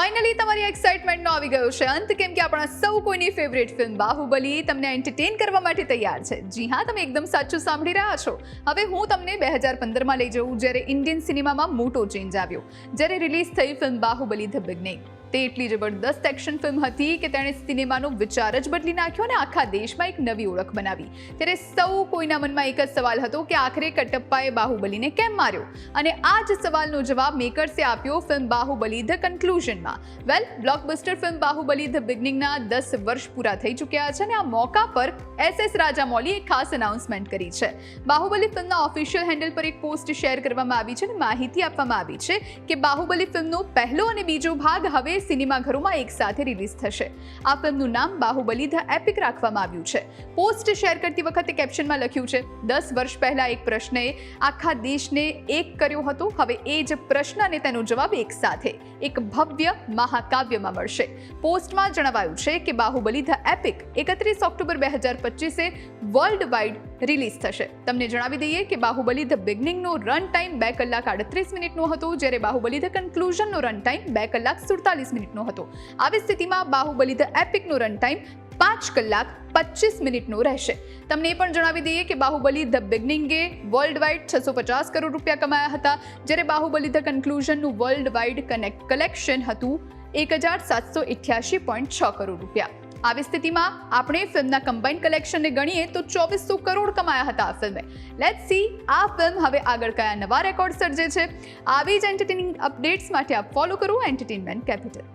Finally તમારી એક્સાઇટમેન્ટનો આવી ગયો છે. અંત કેમ કે આપણા સૌ કોઈની ફેવરેટ ફિલ્મ બાહુબલી તમને એન્ટરટેન કરવા માટે તૈયાર છે. જી હા, તમે એકદમ સાચું સાંભળી રહ્યા છો. હવે હું તમને બે હજાર પંદરમાં લઈ જઉં, જ્યારે ઇન્ડિયન સિનેમામાં મોટો ચેન્જ આવ્યો. જ્યારે રિલીઝ થઈ ફિલ્મ બાહુબલી ધ બિગનિંગ તે એટલી જબરદસ્ત એક્શન ફિલ્મ હતી કે તેણે સિનેમાનો વિચાર જ બદલી નાખ્યો અને આખા દેશમાં એક નવી ઓળખ બનાવી. ત્યારે સૌ કોઈના મનમાં એક જ સવાલ હતો કે આખરે કટપ્પાએ બાહુબલીને કેમ માર્યો? અને આ જ સવાલનો જવાબ મેકર્સે આપ્યો film Baahubali the કન્ક્લુઝનમાં. Well blockbuster film Baahubali the બિગનિંગના દસ વર્ષ પૂરા થઈ ચૂક્યા છે અને આ મોકા પર એસ એસ રાજામૌલીએ એક ખાસ અનાઉન્સમેન્ટ કરી છે. બાહુબલી ફિલ્મના ઓફિશિયલ હેન્ડલ પર એક પોસ્ટ શેર કરવામાં આવી છે અને માહિતી આપવામાં આવી છે કે બાહુબલી ફિલ્મનો પહેલો અને બીજો ભાગ હવે સિનેમાઘરોમાં એક સાથે રિલીઝ થશે. આ ફિલ્મનું નામ બાહુબલી ધ એપિક રાખવામાં આવ્યું છે. પોસ્ટ શેર કરતી વખતે કેપ્શનમાં લખ્યું છે, દસ વર્ષ પહેલા એક પ્રશ્નએ આખા દેશને એક કર્યો હતો. હવે એ જ પ્રશ્ન અને તેનો જવાબ એક સાથે. એક ભવ્ય મહાકાવ્યમાં મળશે. પોસ્ટમાં જણાવાયું છે કે બાહુબલી ધ એપિક એકત્રીસ ઓક્ટોબર બે હજાર પચીસે વર્લ્ડ વાઇડ રિલીઝ થશે. તમને જણાવી દઈએ કે બાહુબલી ધ બિગનિંગનો રન ટાઈમ બે કલાક આડત્રીસ મિનિટનો હતો, જ્યારે બાહુબલી ધ કન્ક્લુઝનનો રન ટાઈમ બે કલાક સુડતાલીસ મિનિટનો હતો. આવી સ્થિતિમાં બાહુબલી ધ એપિકનો રન ટાઈમ પાંચ કલાક પચીસ મિનિટનો રહેશે. તમને એ પણ જણાવી દઈએ કે બાહુબલી ધ બિગનિંગે વર્લ્ડ વાઇડ છસો પચાસ કરોડ રૂપિયા કમાયા હતા, જ્યારે બાહુબલી ધ કન્ક્લુઝનનું વર્લ્ડ વાઇડ કનેક્ટ કલેક્શન હતું એક હજાર સાતસો છ કરોડ રૂપિયા. આવી સ્થિતિમાં આપણે ફિલ્મના કમ્બાઇન કલેક્શનને ગણીએ તો ચોવીસો કરોડ કમાયા હતા આ ફિલ્મે. લેટ સી આ ફિલ્મ હવે આગળ કયા નવા રેકોર્ડ સર્જે છે. આવી જ એન્ટરટેનિંગ અપડેટ્સ માટે આપ ફોલો કરો એન્ટરટેનમેન્ટ કેપિટલ